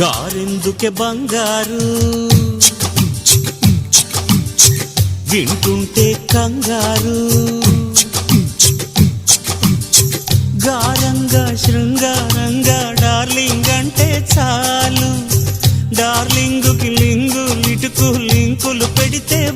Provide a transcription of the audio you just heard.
గారెందుకే బంగారు? వింటుంటే కంగారు. గారంగా శృంగారంగా డార్లింగ్ అంటే చాలు. డార్లింగుకి లింగు లిటుకు లింకులు పెడితే